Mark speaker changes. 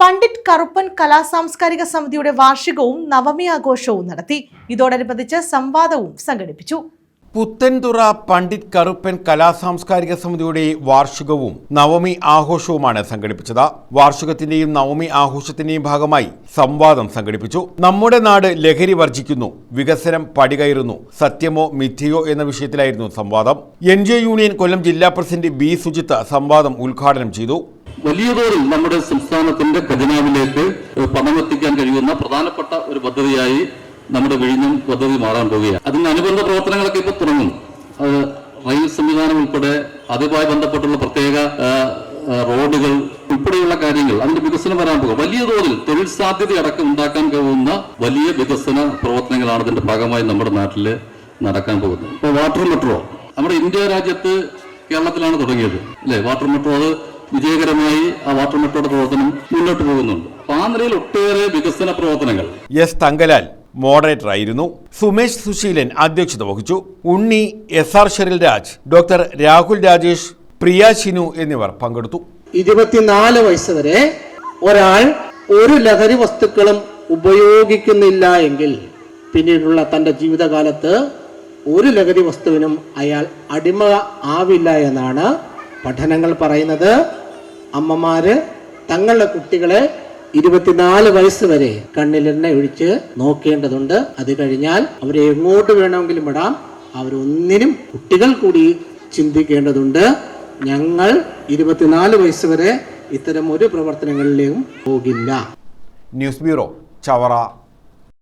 Speaker 1: പണ്ഡിറ്റ് കറുപ്പൻ കലാ സാംസ്കാരിക സമിതിയുടെ വാർഷികവും നവമി ആഘോഷവും നടത്തി. ഇതോടനുബന്ധിച്ച് സംവാദവും സംഘടിപ്പിച്ചു.
Speaker 2: പുത്തൻതുറ പണ്ഡിറ്റ് കറുപ്പൻ കലാ സാംസ്കാരിക സമിതിയുടെ വാർഷികവും നവമി ആഘോഷവുമാണ് സംഘടിപ്പിച്ചത്. വാർഷികത്തിന്റെയും നവമി ആഘോഷത്തിന്റെയും ഭാഗമായി സംവാദം സംഘടിപ്പിച്ചു. നമ്മുടെ നാട് ലഹരി വർജിക്കുന്നു വികസനം പടികയറുന്നു സത്യമോ മിഥ്യയോ എന്ന വിഷയത്തിലായിരുന്നു സംവാദം. എൻ യൂണിയൻ കൊല്ലം ജില്ലാ പ്രസിഡന്റ് ബി. സുജിത്ത് സംവാദം ഉദ്ഘാടനം ചെയ്തു.
Speaker 3: വലിയ തോതിൽ നമ്മുടെ സംസ്ഥാനത്തിന്റെ ഖജനാവിലേക്ക് പണമെത്തിക്കാൻ കഴിയുന്ന പ്രധാനപ്പെട്ട ഒരു പദ്ധതിയായി നമ്മുടെ വിഴിഞ്ഞം പദ്ധതി മാറാൻ പോവുകയാണ്. അതിന് അനുബന്ധ പ്രവർത്തനങ്ങളൊക്കെ ഇപ്പോൾ തുടങ്ങും. റെയിൽ സംവിധാനം ഉൾപ്പെടെ അതുമായി ബന്ധപ്പെട്ടുള്ള പ്രത്യേക റോഡുകൾ ഉൾപ്പെടെയുള്ള കാര്യങ്ങൾ അതിന്റെ വികസനം വരാൻ പോകും. വലിയ തോതിൽ തൊഴിൽ സാധ്യത അടക്കം ഉണ്ടാക്കാൻ കഴിയുന്ന വലിയ വികസന പ്രവർത്തനങ്ങളാണ് അതിന്റെ ഭാഗമായി നമ്മുടെ നാട്ടിൽ നടക്കാൻ പോകുന്നത്. ഇപ്പോൾ വാട്ടർ മെട്രോ. നമ്മുടെ ഇന്ത്യ രാജ്യത്ത് കേരളത്തിലാണ് തുടങ്ങിയത്. അല്ലെ? വാട്ടർ മെട്രോ അത് വിജയകരമായി ആ വാട്ടർ മെട്രോയുടെ പ്രവർത്തനം മുന്നോട്ട് പോകുന്നുണ്ട്. ആ നിലയിൽ ഒട്ടേറെ വികസന പ്രവർത്തനങ്ങൾ.
Speaker 2: എസ് തങ്കലാൽ മോഡറേറ്റർ ആയിരുന്നു. സുമേഷ് സുശീലൻ അധ്യക്ഷത വഹിച്ചു. Unni S R Sheril Raj doctor Rahul Rajesh Priya Shinu എന്നിവർ പങ്കെടുത്തു.
Speaker 4: ഇരുപത്തിനാല് വയസ്സ് വരെ ഒരാൾ ഒരു ലഹരി വസ്തുക്കളും ഉപയോഗിക്കുന്നില്ല എങ്കിൽ പിന്നീടുള്ള തന്റെ ജീവിതകാലത്ത് ഒരു ലഹരി വസ്തുവിനും അയാൾ അടിമ ആവില്ല എന്നാണ് പഠനങ്ങൾ പറയുന്നത് അമ്മമാര് തങ്ങളുടെ കുട്ടികളെ ഇരുപത്തിനാല് വയസ്സ് വരെ കണ്ണിലെണ്ണ ഒഴിച്ച് നോക്കേണ്ടതുണ്ട്. അത് കഴിഞ്ഞാൽ അവരെ എങ്ങോട്ട് വേണമെങ്കിലും വിടാം. അവരൊന്നിനും കുട്ടികൾ കൂടി ചിന്തിക്കേണ്ടതുണ്ട്. ഞങ്ങൾ ഇരുപത്തിനാല് വയസ്സ് വരെ ഇത്തരം ഒരു പ്രവർത്തനങ്ങളിലേക്കും പോകില്ല.
Speaker 2: News bureau Chavara.